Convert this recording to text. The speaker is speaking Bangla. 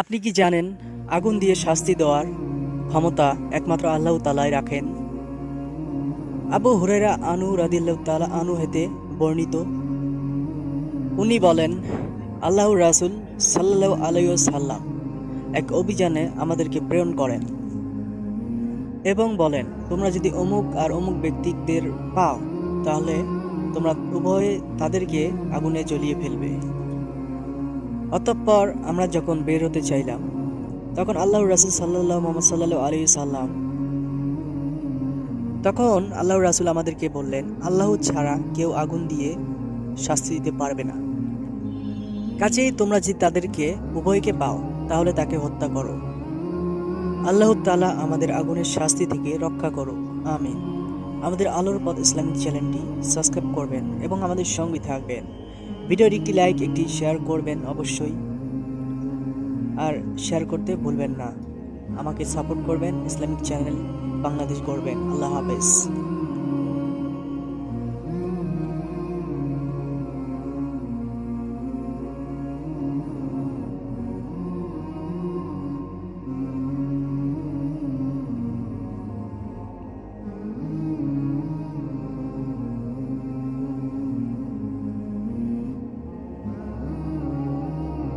আপনি কি জানেন, আগুন দিয়ে শাস্তি দেওয়ার ক্ষমতা একমাত্র আল্লাহ তালাই রাখেন? আবু হুরেরা আনু রাদিল্লাহ তালা আনু হেতে বর্ণিত। উনি বলেন, আল্লাহ রাসুল সাল্লাহ আলাইহ সাল্লাম এক অভিযানে আমাদেরকে প্রেরণ করেন এবং বলেন, তোমরা যদি অমুক আর অমুক ব্যক্তিদের পাও, তাহলে তোমরা উভয়ে তাদেরকে আগুনে জ্বলিয়ে ফেলবে। অতঃপর আমরা যখন বের হতে চাইলাম, তখন আল্লাহ রাসুল সাল্লাহ মোহাম্মদ সাল্লাহ আলী সাল্লাম, তখন আল্লাহ রাসুল আমাদেরকে বললেন, আল্লাহ ছাড়া কেউ আগুন দিয়ে শাস্তি দিতে পারবে না। কাজেই তোমরা যদি তাদেরকে উভয়কে পাও, তাহলে তাকে হত্যা করো। আল্লাহ তালা আমাদের আগুনের শাস্তি থেকে রক্ষা করো আমিন। আমাদের আলোর পথ ইসলামিক চ্যানেলটি সাবস্ক্রাইব করবেন এবং আমাদের সঙ্গে থাকবেন। ভিডিওর একটি লাইক, একটি শেয়ার করবেন অবশ্যই। আর শেয়ার করতে ভুলবেন না। আমাকে সাপোর্ট করবেন ইসলামিক চ্যানেল বাংলাদেশ করবেন আল্লাহ হাফেজ।